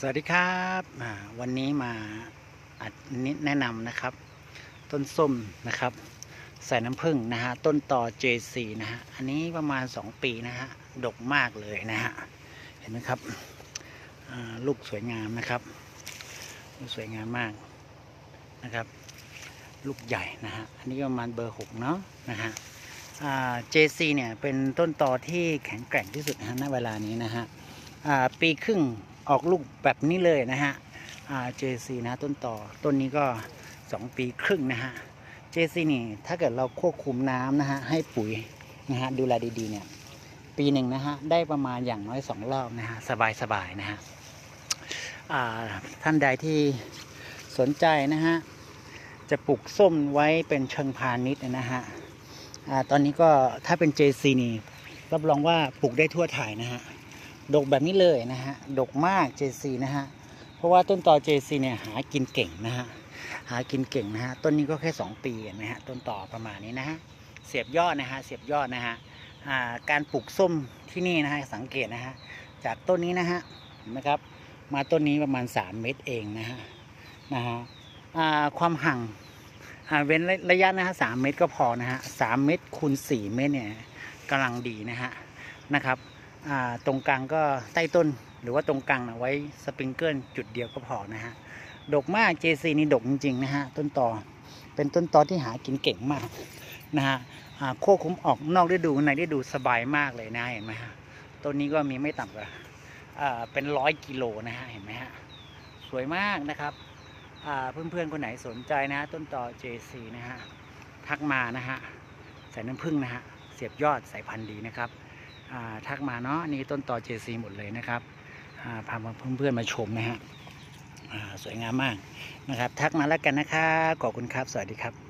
สวัสดีครับวันนี้มาอัดนิดแนะนำนะครับ ต้นส้มนะครับ ใส่น้ำผึ้งนะฮะต้นต่อ J4 นะฮะอันนี้ประมาณ 2 ปีนะฮะดกมากเลยนะฮะเห็นไหมครับลูกสวยงามนะครับลูกสวยงามมากนะครับ ลูกใหญ่นะฮะอันนี้ประมาณเบอร์ 6 เนาะนะฮะ J4 เนี่ยเป็นต้นต่อที่แข็งแกร่งที่สุดนะฮะณเวลานี้นะฮะปีครึ่ง ออกลูกแบบนี้เลยนะฮะอ่า JC นะต้นต่อต้นนี้ก็ 2 ปีครึ่งนะฮะ JC นี่ถ้าเกิดเราควบคุมน้ำนะฮะให้ปุ๋ยนะฮะดูแลดีๆเนี่ยปีหนึ่งนะฮะได้ประมาณอย่างน้อย 2 รอบนะฮะสบายๆนะฮะอ่าท่านใดที่สนใจนะฮะจะปลูกส้มไว้เป็นเชิงพาณิชย์นะฮะอ่าตอนนี้ก็ถ้าเป็น JC นี่รับรองว่าปลูกได้ทั่วไทยนะฮะ ดกแบบนี้เลยนะฮะ ดกมาก JC นะฮะ เพราะว่าต้นต่อ JC เนี่ยหากินเก่งนะฮะ หากินเก่งนะฮะ ต้นนี้ก็แค่ 2 ปีเห็นะฮะ ต้นต่อประมาณนี้นะฮะ เสียบยอดนะฮะ เสียบยอดนะฮะการปลูกส้มที่นี่นะฮะ สังเกตนะฮะ จากต้นนี้นะฮะ เห็นไหมครับ มาต้นนี้ประมาณ 3 เมตรเองนะฮะ นะฮะความห่างาเว้นระยะนะฮะสามเมตรก็พอนะฮะสามเมตรคูณสี่เมตรเนี่ยกำลังดีนะฮะนะครับ ตรงกลางก็ใต้ต้นหรือว่าตรงกลางนะไว้สปริงเกิลจุดเดียวก็พอนะฮะดกมาก JC นี่ดกจริงๆนะฮะต้นตอเป็นต้นตอที่หากินเก่งมากนะฮะอ่าควบคุมออกนอกฤดูในฤดูสบายมากเลยนะเห็นไหมฮะต้นนี้ก็มีไม่ต่ำกว่าเป็นร้อยกิโลนะฮะเห็นไหมฮะสวยมากนะครับเพื่อนๆคนไหนสนใจนะต้นตอ JC นะฮะทักมานะฮะใส่น้ำผึ้งนะฮะเสียบยอดสายพันธุ์ดีนะครับ ทักมาเนาะนี่ต้นต่อเจซีหมดเลยนะครับอ่าพาเพื่อนๆมาชมนะฮะสวยงามมากนะครับ ทักมาแล้วกันนะครับขอบคุณครับ สวัสดีครับ